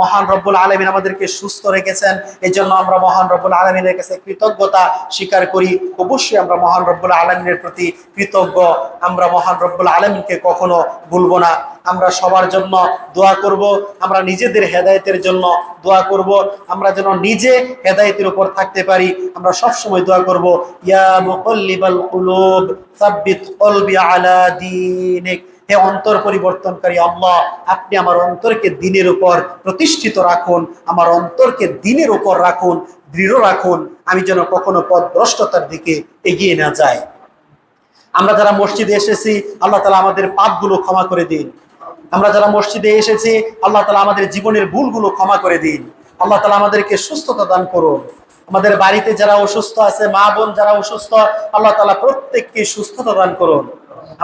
মহান রব্বুল আলমিন আমাদেরকে সুস্থ রেখেছেন। এই জন্য আমরা মহান রব্বুল আলমিনের কাছে কৃতজ্ঞতা স্বীকার করি। অবশ্যই আমরা মহান রব্বুল আলমিনের প্রতি কৃতজ্ঞ। আমরা মহান রব্বুল আলমিনকে কখনো ভুলবো না। আমরা সবার জন্য দোয়া করব। আমরা নিজেদের হেদায়েতের জন্য দোয়া করব। আমরা যেন নিজে হেদায়েতের উপর থাকতে পারি। আমরা সব সময় দোয়া করব, ইয়া মুকাল্লিবাল কুলুব, সাব্বিত কলবি আলা দীনিক। হে অন্তর পরিবর্তনকারী আল্লাহ, আপনি আমার অন্তরকে দিনের উপর প্রতিষ্ঠিত রাখুন, আমার অন্তরকে দিনের উপর রাখুন, দৃঢ় রাখুন, আমি যেন কখনো পথভ্রষ্টতার দিকে এগিয়ে না যাই। আমরা যারা মসজিদে এসেছি, আল্লাহ তালা আমাদের পাপগুলো ক্ষমা করে দিন। আমরা যারা মসজিদে এসেছি, আল্লাহ তালা আমাদের জীবনের ভুলগুলো ক্ষমা করে দিন। আল্লাহ তালা আমাদেরকে সুস্থতা দান করুন। আমাদের বাড়িতে যারা অসুস্থ আছে, মা বোন যারা অসুস্থ, আল্লাহ তালা প্রত্যেককে সুস্থতা দান করুন।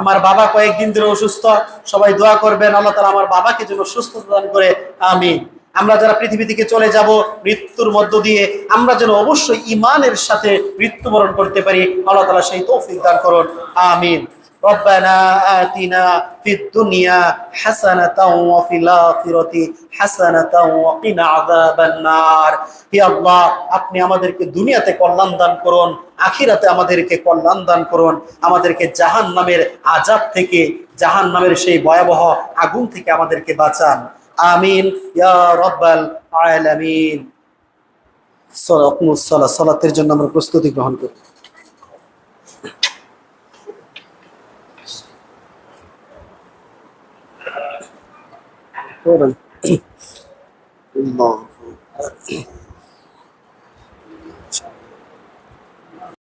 আমার বাবা কয়েকদিন ধরে অসুস্থ, সবাই দোয়া করবেন, আল্লাহ তালা আমার বাবাকে যেন সুস্থ প্রদান করে আমি আমরা যারা পৃথিবী থেকে চলে যাব, মৃত্যুর মধ্য দিয়ে আমরা যেন অবশ্যই ইমানের সাথে মৃত্যুবরণ করতে পারি, আল্লাহ তালা সেই তৌফিক দান করুন, আমিন। ربنا آتنا في الدنيا حسنة وفي الآخرة حسنة وقنا عذاب النار হে আল্লাহ আপনি আমাদেরকে দুনিয়াতে কল্যাণ দান করুন আখিরাতে আমাদেরকে কল্যাণ দান করুন আমাদেরকে জাহান নামের আজাব থেকে জাহান নামের সেই ভয়াবহ আগুন থেকে আমাদেরকে বাঁচান আমিন ইয়া রব্বাল আলামিন সালাত সালাতের জন্য আমরা প্রস্তুতি গ্রহণ করি Hold on.